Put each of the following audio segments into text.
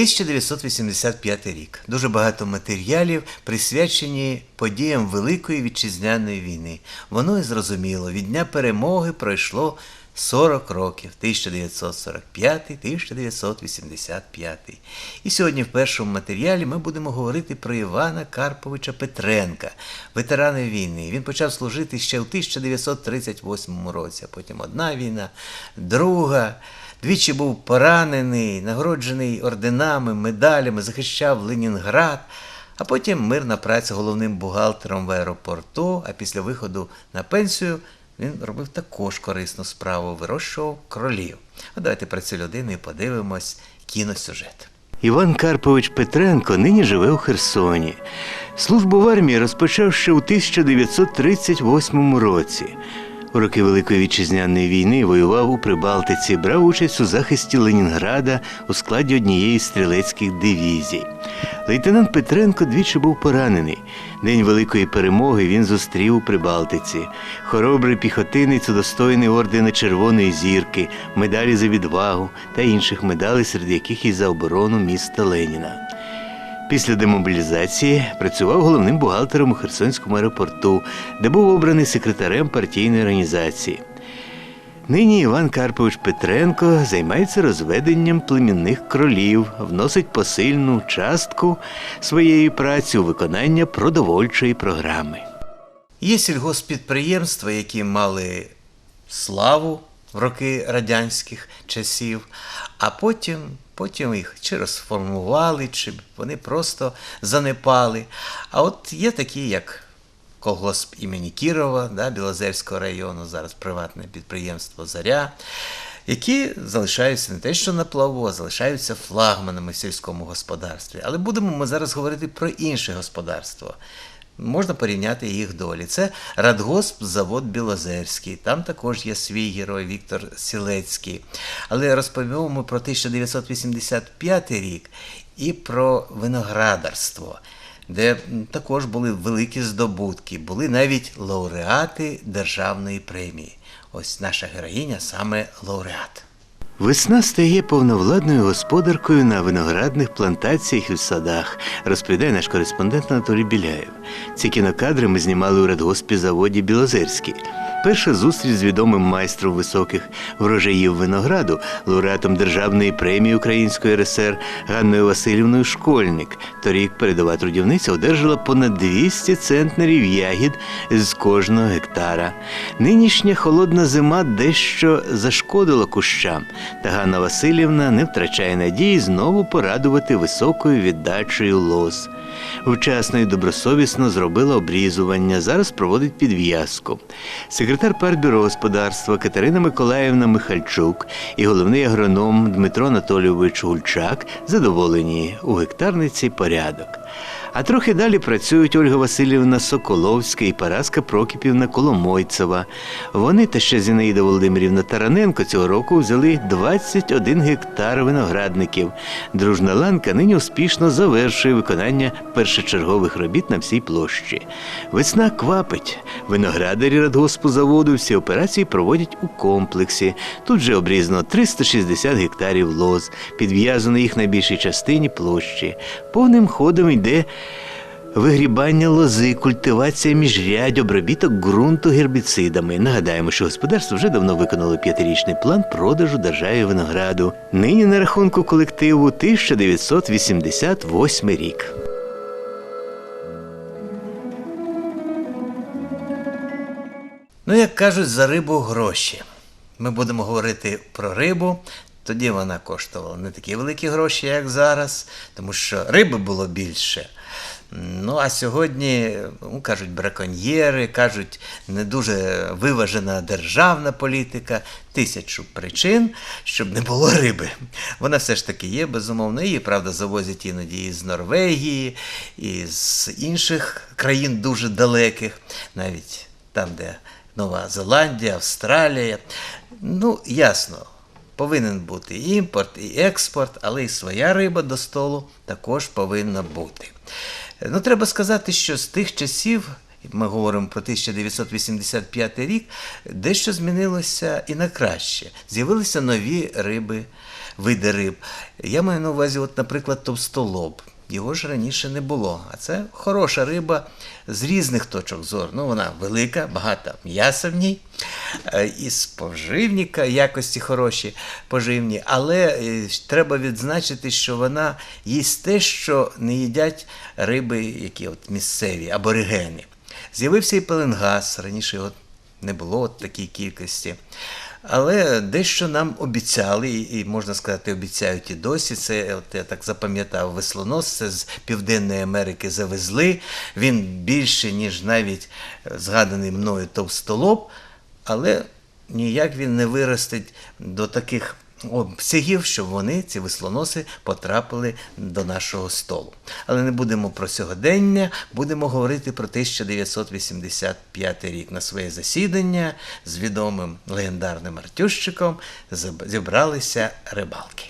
Вітаю вас! 1985 рік. Дуже багато матеріалів присвячені подіям Великої вітчизняної війни. Воно і зрозуміло, від дня перемоги пройшло 40 років 1945-1985. І сьогодні в першому матеріалі ми будемо говорити про Івана Карповича Петренка, ветерана війни. Він почав служити ще в 1938 році, а потім одна війна, друга. Двічі був поранений, нагороджений орденами, медалями, захищав Ленінград, а потім мирна праця головним бухгалтером в аеропорту, а після виходу на пенсію він робив також корисну справу, вирощував кролів. А давайте про цю людину і подивимось кіносюжет. Іван Карпович Петренко нині живе у Херсоні. Службу в армії розпочав ще у 1938 році. У роки Великої вітчизняної війни воював у Прибалтиці, брав участь у захисті Ленінграда у складі однієї з стрілецьких дивізій. Лейтенант Петренко двічі був поранений. День великої перемоги він зустрів у Прибалтиці. Хоробрий піхотинець удостоєний ордена Червоної зірки, медалі за відвагу та інших медалей, серед яких і за оборону міста Леніна. Після демобілізації працював головним бухгалтером у Херсонському аеропорту, де був обраний секретарем партійної організації. Нині Іван Карпович Петренко займається розведенням племінних кролів, вносить посильну частку своєї праці у виконання продовольчої програми. Є сільгоспідприємства, які мали славу в роки радянських часів, а потім, потім їх чи розформували, чи вони просто занепали. А от є такі, як колгосп імені Кірова, да, Білозерського району, зараз приватне підприємство Заря. Які залишаються не те, що на плаву, а залишаються флагманами в сільському господарстві. Але будемо ми зараз говорити про інше господарство. Можна порівняти їх долі. Це Радгосп завод Білозерський. Там також є свій герой Віктор Сілецький. Але розповімо ми про 1985 рік і про виноградарство, де також були великі здобутки, були навіть лауреати державної премії. Ось наша героїня саме лауреат. Весна стає повновладною господаркою на виноградних плантаціях і в садах, розповідає наш кореспондент Анатолій Біляєв. Ці кінокадри ми знімали у радгоспі заводі Білозерський. Перша зустріч з відомим майстром високих врожаїв винограду, лауреатом Державної премії Української РСР Ганною Васильівною Школьник. Торік передова трудівниця одержала понад 200 центнерів ягід з кожного гектара. Нинішня холодна зима дещо зашкодила кущам, та Ганна Васильівна не втрачає надії знову порадувати високою віддачею лоз. Вчасно і добросовісно зробила обрізування, зараз проводить підв'язку. Секретар партбюро господарства Катерина Миколаївна Михальчук і головний агроном Дмитро Анатолійович Гульчак задоволені у гектарниці порядок. А трохи далі працюють Ольга Васильівна Соколовська і Параска Прокіпівна Коломойцева. Вони та ще Зінаїда Володимирівна Тараненко цього року взяли 21 гектар виноградників. Дружна ланка нині успішно завершує виконання першочергових робіт на всій площі. Весна квапить. Виноградарі радгоспу заводу всі операції проводять у комплексі. Тут же обрізано 360 гектарів лоз, підв'язано їх на більшій частині площі. Повним ходом йде Вигрібання лози, культивація міжрядь, обробіток ґрунту гербіцидами. Нагадаємо, що господарство вже давно виконало п'ятирічний план продажу державі винограду. Нині на рахунку колективу 1988 рік. Ну, як кажуть, за рибу гроші. Ми будемо говорити про рибу. Тоді вона коштувала не такі великі гроші, як зараз, тому що риби було більше. Ну, а сьогодні, ну, кажуть, браконьєри, кажуть, не дуже виважена державна політика, тисячу причин, щоб не було риби. Вона все ж таки є, безумовно. Її, правда, завозять іноді із Норвегії, і з інших країн дуже далеких, навіть там, де Нова Зеландія, Австралія. Ну, ясно, повинен бути і імпорт, і експорт, але і своя риба до столу також повинна бути. Ну, треба сказати, що з тих часів, ми говоримо про 1985 рік, дещо змінилося і на краще. З'явилися нові риби. види риб. Я маю на увазі, от, наприклад, товстолоб. Його ж раніше не було. А це хороша риба з різних точок зору. Ну, вона велика, багато м'яса в ній, е, і споживніка якості хороші поживні. Але е, треба відзначити, що вона їсть те, що не їдять риби, які от місцеві, аборигени. З'явився і пеленгас, раніше його не було от такій кількості. Але дещо нам обіцяли, і можна сказати, обіцяють і досі. Це от я так запам'ятав веслонос, це з Південної Америки завезли. Він більше, ніж навіть е, згаданий мною товстолоб, але ніяк він не виростить до таких обсягів, щоб вони, ці веслоноси, потрапили до нашого столу. Але не будемо про сьогодення, будемо говорити про 1985 рік. На своє засідання з відомим легендарним Артющиком зібралися рибалки.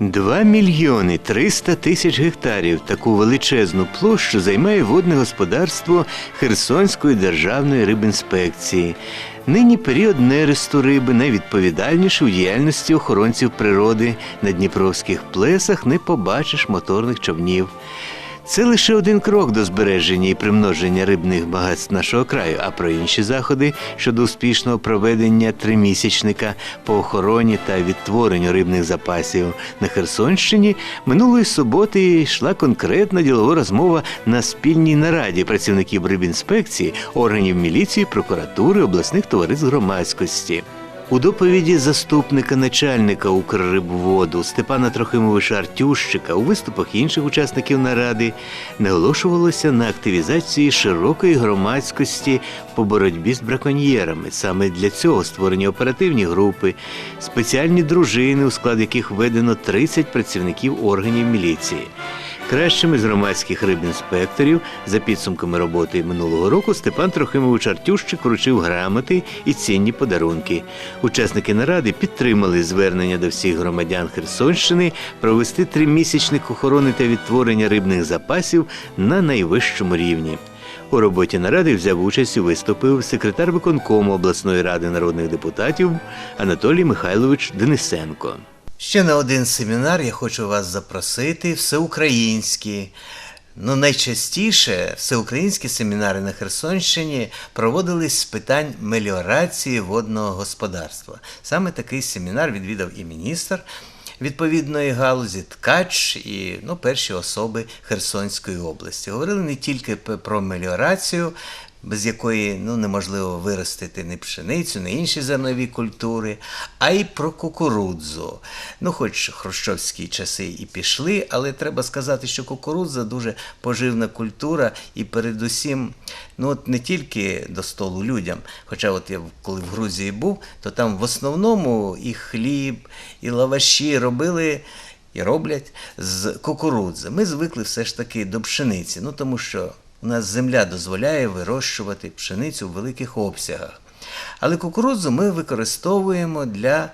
Два мільйони 300 тисяч гектарів таку величезну площу займає водне господарство Херсонської державної рибінспекції. Нині період нересту риби найвідповідальніший у діяльності охоронців природи. На дніпровських плесах не побачиш моторних човнів. Це лише один крок до збереження і примноження рибних багатств нашого краю, а про інші заходи щодо успішного проведення тримісячника по охороні та відтворенню рибних запасів на Херсонщині минулої суботи йшла конкретна ділова розмова на спільній нараді працівників рибінспекції, органів міліції, прокуратури, обласних товариств громадськості. У доповіді заступника начальника Укррибводу Степана Трохимовича Артющика у виступах інших учасників наради наголошувалося на активізації широкої громадськості по боротьбі з браконьєрами. Саме для цього створені оперативні групи, спеціальні дружини, у склад яких введено 30 працівників органів міліції. Кращими з громадських рибінспекторів за підсумками роботи минулого року Степан Трохимович Артющик вручив грамоти і цінні подарунки. Учасники наради підтримали звернення до всіх громадян Херсонщини провести тримісячник охорони та відтворення рибних запасів на найвищому рівні. У роботі наради взяв участь і виступив секретар виконкому обласної ради народних депутатів Анатолій Михайлович Денисенко. Ще на один семінар я хочу вас запросити, всеукраїнський. Ну, найчастіше всеукраїнські семінари на Херсонщині проводились з питань меліорації водного господарства. Саме такий семінар відвідав і міністр відповідної галузі, ткач і ну, перші особи Херсонської області. Говорили не тільки про меліорацію, без якої ну, неможливо виростити ні пшеницю, ні інші зернові культури, а й про кукурудзу. Ну, хоч хрущовські часи і пішли, але треба сказати, що кукурудза дуже поживна культура і передусім, ну от не тільки до столу людям. Хоча, от я коли в Грузії був, то там в основному і хліб, і лаваші робили і роблять з кукурудзи. Ми звикли все ж таки до пшениці, ну тому що у нас земля дозволяє вирощувати пшеницю в великих обсягах. Але кукурудзу ми використовуємо для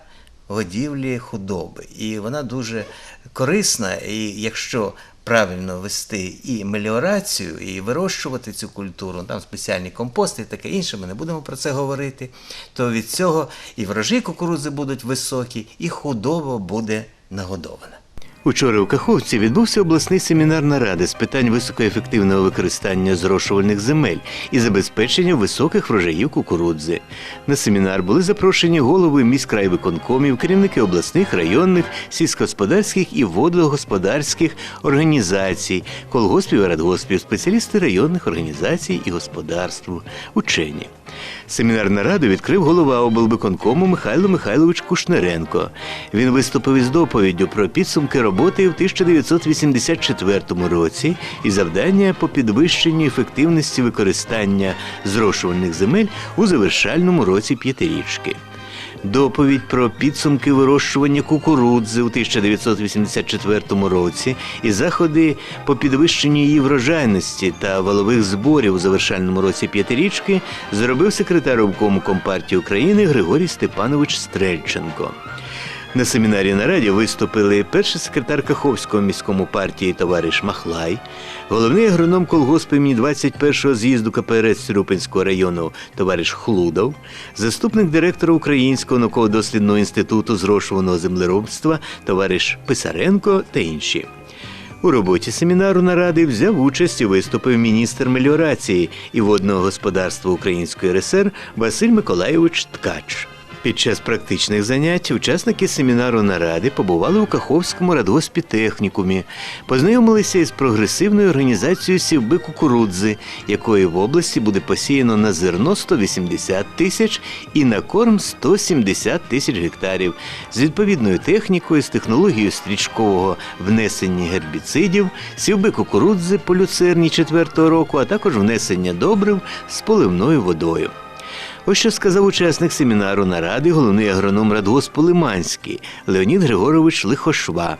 годівлі худоби. І вона дуже корисна. І якщо правильно вести і меліорацію, і вирощувати цю культуру, там спеціальні компости і таке інше, ми не будемо про це говорити, то від цього і врожаї кукурудзи будуть високі, і худоба буде нагодована. Учора у Каховці відбувся обласний семінар наради з питань високоефективного використання зрошувальних земель і забезпечення високих врожаїв кукурудзи. На семінар були запрошені голови міськрайвиконкомів, керівники обласних, районних, сільськогосподарських і водогосподарських організацій, колгоспів і радгоспів, спеціалісти районних організацій і господарств, учені. Семінар нараду відкрив голова облвиконкому Михайло Михайлович Кушнеренко. Він виступив із доповіддю про підсумки роботи в 1984 році і завдання по підвищенню ефективності використання зрошувальних земель у завершальному році п'ятирічки. Доповідь про підсумки вирощування кукурудзи у 1984 році і заходи по підвищенню її врожайності та валових зборів у завершальному році п'ятирічки зробив секретар обкому Компартії України Григорій Степанович Стрельченко. На семінарі нараді виступили перший секретар Каховського міському партії товариш Махлай, головний агроном колгоспу імені 21-го з'їзду КПРС Сюрюпинського району товариш Хлудов, заступник директора Українського науково-дослідного інституту зрошуваного землеробства товариш Писаренко та інші. У роботі семінару наради взяв участь і виступив міністр меліорації і водного господарства Української РСР Василь Миколайович Ткач. Під час практичних занять учасники семінару наради побували у Каховському радгоспі технікумі, познайомилися із прогресивною організацією сівби кукурудзи, якої в області буде посіяно на зерно 180 тисяч і на корм 170 тисяч гектарів з відповідною технікою, з технологією стрічкового внесення гербіцидів, сівби кукурудзи по люцерні четвертого року, а також внесення добрив з поливною водою. Ось що сказав учасник семінару наради головний агроном радгоспу Лиманський Леонід Григорович Лихошва.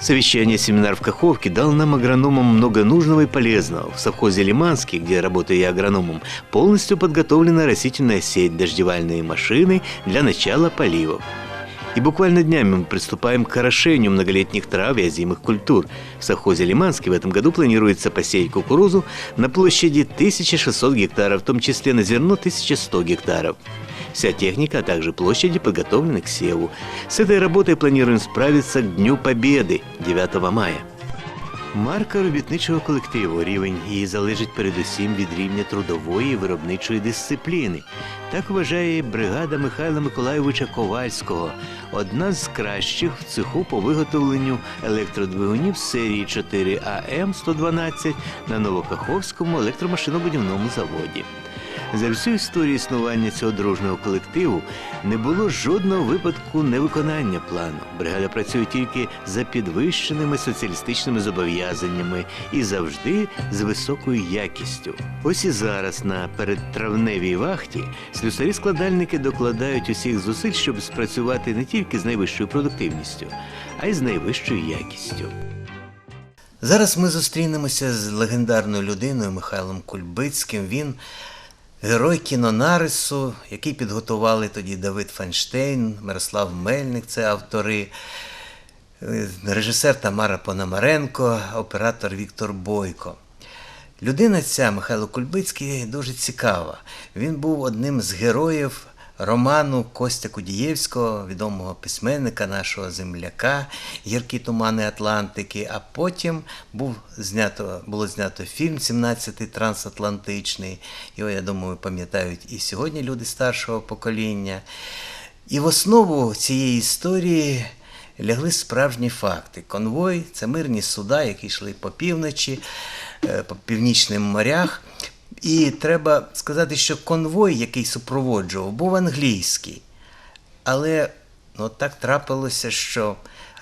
Совещание семинар в Каховке дал нам агрономам много нужного и полезного. В совхозе Лиманский, где работаю я агрономом, полностью подготовлена растительная сеть, дождевальные машины для начала поливов. И буквально днями мы приступаем к орошению многолетних трав и озимых культур. В совхозе Лиманский в этом году планируется посеять кукурузу на площади 1600 гектаров, в том числе на зерно 1100 гектаров. Вся техника, а также площади подготовлены к севу. С этой работой планируем справиться к Дню Победы 9 мая. Марка робітничого колективу. Рівень її залежить передусім від рівня трудової виробничої дисципліни. Так вважає бригада Михайла Миколайовича Ковальського, одна з кращих в цеху по виготовленню електродвигунів серії 4 АМ 112 на Новокаховському електромашинобудівному заводі. За всю історію існування цього дружного колективу не було жодного випадку невиконання плану. Бригада працює тільки за підвищеними соціалістичними зобов'язаннями і завжди з високою якістю. Ось і зараз на передтравневій вахті слюсарі-складальники докладають усіх зусиль, щоб спрацювати не тільки з найвищою продуктивністю, а й з найвищою якістю. Зараз ми зустрінемося з легендарною людиною Михайлом Кульбицьким. Він герой кінонарису, який підготували тоді Давид Фанштейн, Мирослав Мельник, це автори, е, режисер Тамара Пономаренко, оператор Віктор Бойко. Людина ця, Михайло Кульбицький, дуже цікава. Він був одним з героїв роману Костя Кудієвського, відомого письменника, нашого земляка, Гіркі тумани Атлантики. А потім був знято, було знято фільм «17-й трансатлантичний. Його, я думаю, пам'ятають і сьогодні люди старшого покоління. І в основу цієї історії лягли справжні факти. Конвой це мирні суда, які йшли по півночі, е, по північним морях. І треба сказати, що конвой, який супроводжував, був англійський. Але ну, так трапилося, що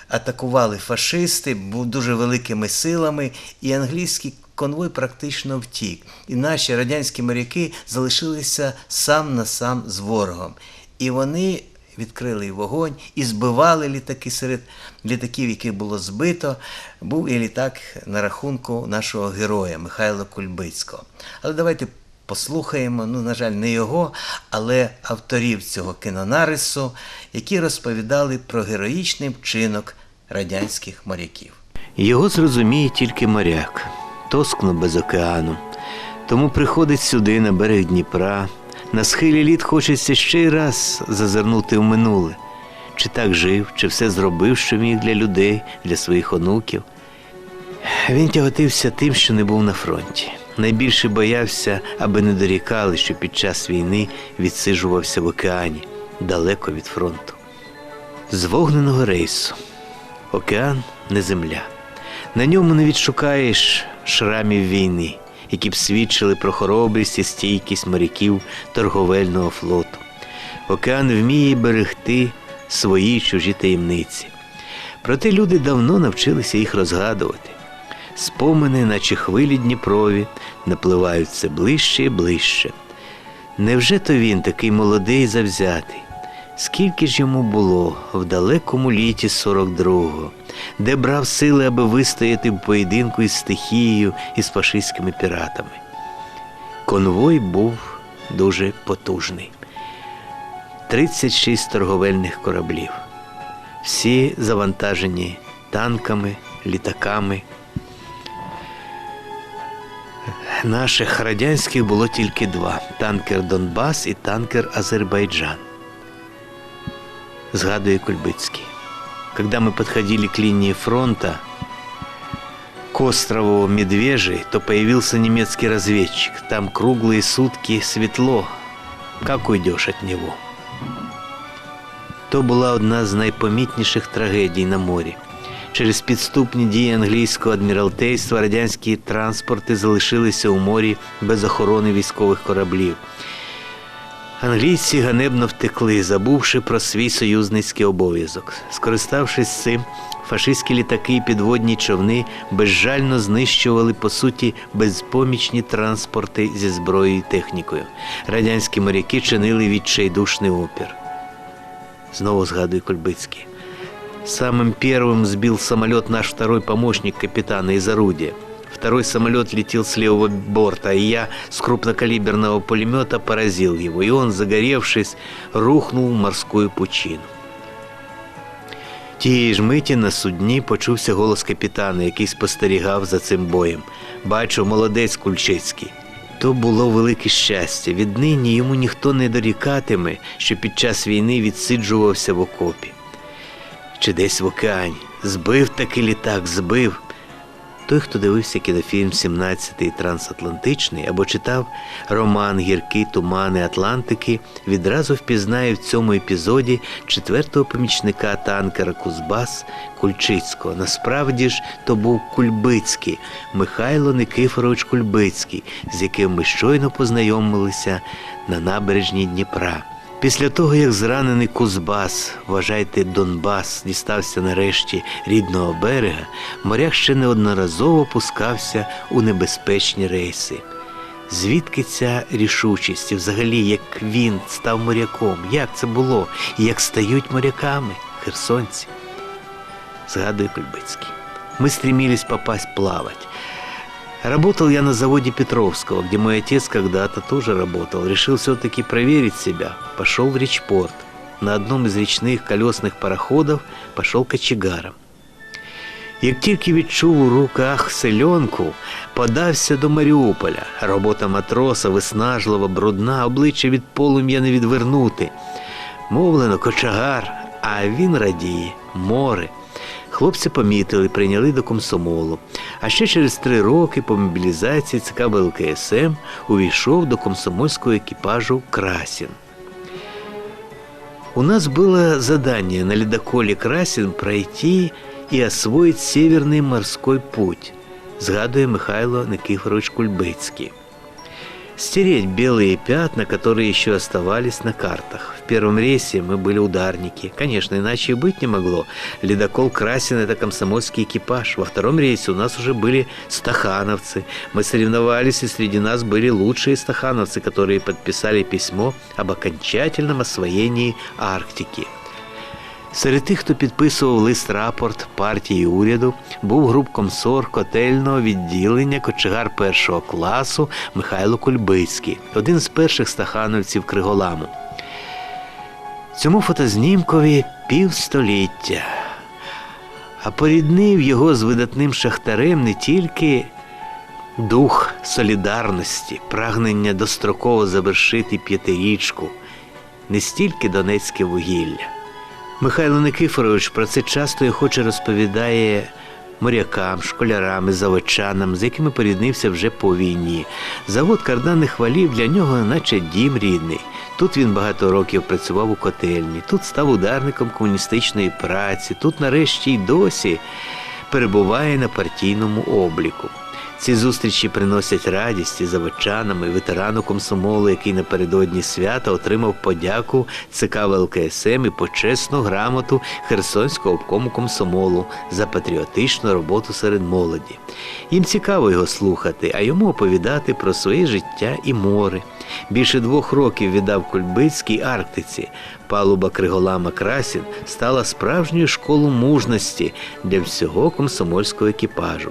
атакували фашисти, був дуже великими силами, і англійський конвой практично втік. І наші радянські моряки залишилися сам на сам з ворогом. І вони відкрили вогонь і збивали літаки серед літаків, яких було збито. Був і літак на рахунку нашого героя Михайла Кульбицького. Але давайте послухаємо, ну, на жаль, не його, але авторів цього кінонарису, які розповідали про героїчний вчинок радянських моряків. Його зрозуміє тільки моряк, тоскно без океану. Тому приходить сюди на берег Дніпра. На схилі літ хочеться ще й раз зазирнути в минуле. Чи так жив, чи все зробив, що міг для людей, для своїх онуків. Він тяготився тим, що не був на фронті. Найбільше боявся, аби не дорікали, що під час війни відсиджувався в океані, далеко від фронту. З вогненого рейсу. Океан не земля. На ньому не відшукаєш шрамів війни, які б свідчили про хоробрість і стійкість моряків торговельного флоту. Океан вміє берегти свої чужі таємниці. Проте люди давно навчилися їх розгадувати. Спомини, наче хвилі Дніпрові, напливають все ближче і ближче. Невже то він такий молодий завзятий? Скільки ж йому було в далекому літі 42-го, де брав сили, аби вистояти в поєдинку із стихією і з фашистськими піратами? Конвой був дуже потужний. 36 торговельних кораблів. Всі завантажені танками, літаками. Наших радянських було тільки два: танкер Донбас і танкер Азербайджан. Згадує Кульбицький. Когда мы подходили к линии фронта, к острову Медвежий, то появился немецкий разведчик. Там круглые сутки светло. Как уйдешь от него? То була одна з найпомітніших трагедій на морі. Через підступні дії англійського адміралтейства радянські транспорти залишилися у морі без охорони військових кораблів. Англійці ганебно втекли, забувши про свій союзницький обов'язок. Скориставшись цим, фашистські літаки і підводні човни безжально знищували по суті безпомічні транспорти зі зброєю і технікою. Радянські моряки чинили відчайдушний опір. Снова згадує Кульбицкий. Самым первым сбил самолет наш второй помощник капитана из орудия. Второй самолет летел с левого борта, и я с крупнокалиберного пулемета поразил его, и он, загоревшись, рухнул в морскую пучину. Тієї ж миті на судні почувся голос капітана, який спостерігав за цим боєм. Бачу, молодець Кульчицький. То було велике щастя. Віднині йому ніхто не дорікатиме, що під час війни відсиджувався в окопі. Чи десь в океані. Збив таки літак, збив. Той, хто дивився кінофільм «17-й трансатлантичний або читав роман Гіркі тумани Атлантики, відразу впізнає в цьому епізоді четвертого помічника танкера Кузбас Кульчицького. Насправді ж то був Кульбицький, Михайло Никифорович Кульбицький, з яким ми щойно познайомилися на набережній Дніпра. Після того, як зранений Кузбас, вважайте, Донбас, дістався нарешті рідного берега, моряк ще неодноразово пускався у небезпечні рейси. Звідки ця рішучість і взагалі, як він став моряком? Як це було? І як стають моряками херсонці? Згадує Кульбицький. Мы стремились попасть плавать. Работал я на заводе Петровского, где мой отец когда-то тоже работал. Решил все-таки проверить себя. Пошел в речпорт. На одном из речных колесных пароходов пошел кочегаром. Як тільки відчув у руках селенку, подався до Маріуполя. Робота матроса виснажлива, брудна, обличчя від полум'я не відвернути. Мовлено, кочагар, а він радіє, море. Хлопці помітили, прийняли до комсомолу. А ще через три роки по мобілізації ЦК ВЛКСМ увійшов до комсомольського екіпажу Красін. У нас было задание на ледоколе Красин пройти и освоить Северный морской путь, згадує Михайло Никифорович Кульбицкий. Стереть белые пятна, которые еще оставались на картах. В первом рейсе мы были ударники. Конечно, иначе и быть не могло. Ледокол Красин – это комсомольский экипаж. Во втором рейсе у нас уже были стахановцы. Мы соревновались, и среди нас были лучшие стахановцы, которые подписали письмо об окончательном освоении Арктики. Серед тих, хто підписував лист-рапорт партії уряду, був групкомсор котельного відділення кочегар першого класу Михайло Кульбицький, один з перших стахановців Криголаму. Цьому фотознімкові півстоліття. А поріднив його з видатним шахтарем не тільки дух солідарності, прагнення достроково завершити п'ятирічку, не стільки донецьке вугілля. Михайло Никифорович про це часто і охоче розповідає морякам, школярам заводчанам, з якими поріднився вже по війні. Завод карданних валів для нього, наче дім рідний. Тут він багато років працював у котельні, тут став ударником комуністичної праці, тут нарешті й досі перебуває на партійному обліку. Ці зустрічі приносять радість і заводчанам, і ветерану комсомолу, який напередодні свята отримав подяку ЦК ВЛКСМ і почесну грамоту Херсонського обкому комсомолу за патріотичну роботу серед молоді. Їм цікаво його слухати, а йому оповідати про своє життя і море. Більше двох років віддав Кульбицькій Арктиці. Палуба Криголама Красін стала справжньою школою мужності для всього комсомольського екіпажу.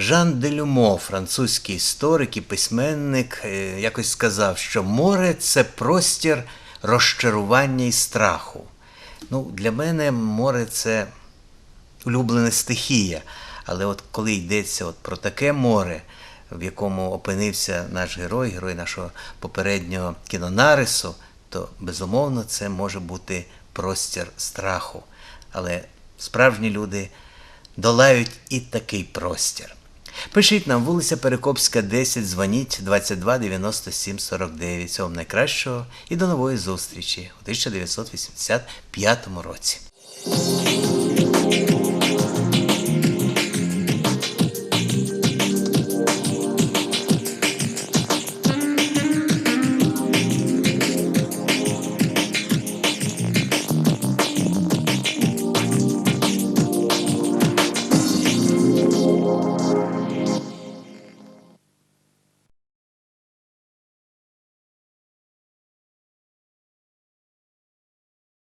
Жан де Люмо, французький історик і письменник, е, якось сказав, що море це простір розчарування і страху. Ну, для мене море це улюблена стихія. Але от коли йдеться от про таке море, в якому опинився наш герой, герой нашого попереднього кінонарису, то безумовно це може бути простір страху. Але справжні люди долають і такий простір. Пишіть нам вулиця Перекопська, 10, дзвоніть 22 97 49. Всього найкращого і до нової зустрічі у 1985 році.